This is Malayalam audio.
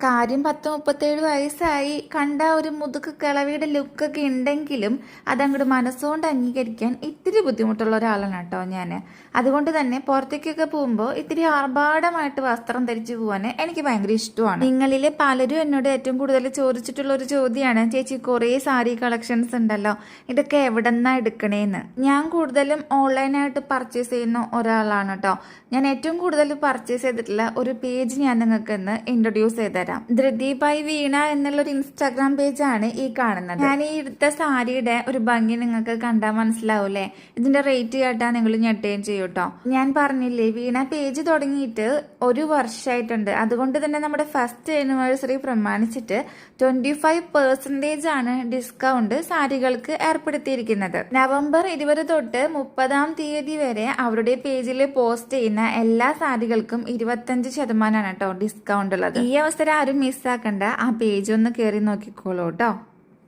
കാര്യം പത്ത് മുപ്പത്തേഴ് വയസ്സായി. കണ്ട ഒരു മുതുക്ക് കിളവിയുടെ ലുക്കൊക്കെ ഉണ്ടെങ്കിലും അതങ്ങോട്ട് മനസ്സുകൊണ്ട് അംഗീകരിക്കാൻ ഇത്തിരി ബുദ്ധിമുട്ടുള്ള ഒരാളാണ് കേട്ടോ ഞാൻ അതുകൊണ്ട് തന്നെ പുറത്തേക്കൊക്കെ പോകുമ്പോൾ ഇത്തിരി ആർഭാടമായിട്ട് വസ്ത്രം ധരിച്ചു പോകാൻ എനിക്ക് ഭയങ്കര ഇഷ്ടമാണ്. നിങ്ങളിൽ പലരും എന്നോട് ഏറ്റവും കൂടുതൽ ചോദിച്ചിട്ടുള്ള ഒരു ചോദ്യമാണ് ചേച്ചി കുറേ സാരി കളക്ഷൻസ് ഉണ്ടല്ലോ ഇതൊക്കെ എവിടെ എവിടെന്നാ എടുക്കണേന്ന്? ഞാൻ കൂടുതലും ഓൺലൈനായിട്ട് പർച്ചേസ് ചെയ്യുന്ന ഒരാളാണ് കേട്ടോ. ഞാൻ ഏറ്റവും കൂടുതൽ പർച്ചേസ് ചെയ്തിട്ടുള്ള ഒരു പേജ് ഞാൻ നിങ്ങൾക്ക് ഇന്ന് ഇൻട്രൊഡ്യൂസ് ചെയ്തുതരാം ധൃതി ബൈ വീണ എന്നുള്ള ഒരു ഇൻസ്റ്റാഗ്രാം പേജാണ് ഈ കാണുന്നത്. ഞാൻ ഈ എടുത്ത സാരിയുടെ ഒരു ഭംഗി നിങ്ങൾക്ക് കണ്ടാൽ മനസ്സിലാവൂലേ? ഇതിന്റെ റേറ്റ് കേട്ടാ നിങ്ങൾ ഞെട്ടുകയും ചെയ്യും കേട്ടോ ഞാൻ പറഞ്ഞില്ലേ വീണ പേജ് തുടങ്ങിയിട്ട് ഒരു വർഷമായിട്ടുണ്ട് അതുകൊണ്ട് തന്നെ നമ്മുടെ ഫസ്റ്റ് ആനിവേഴ്സറി പ്രമാണിച്ചിട്ട് ട്വന്റി ഫൈവ് പെർസെന്റേജ് ആണ് ഡിസ്കൗണ്ട് സാരികൾക്ക് ഏർപ്പെടുത്തിയിരിക്കുന്നത്. നവംബർ ഇരുപത് തൊട്ട് മുപ്പതാം തീയതി വരെ അവരുടെ പേജിൽ പോസ്റ്റ് ചെയ്യുന്ന എല്ലാ സാരികൾക്കും ഇരുപത്തഞ്ച് ശതമാനമാണ് കേട്ടോ ഡിസ്കൗണ്ട് ഉള്ളത്. ഈ അവസരം ആരും മിസ്സാക്കണ്ട ആ പേജ് ഒന്ന് കയറി നോക്കിക്കോളൂ കേട്ടോ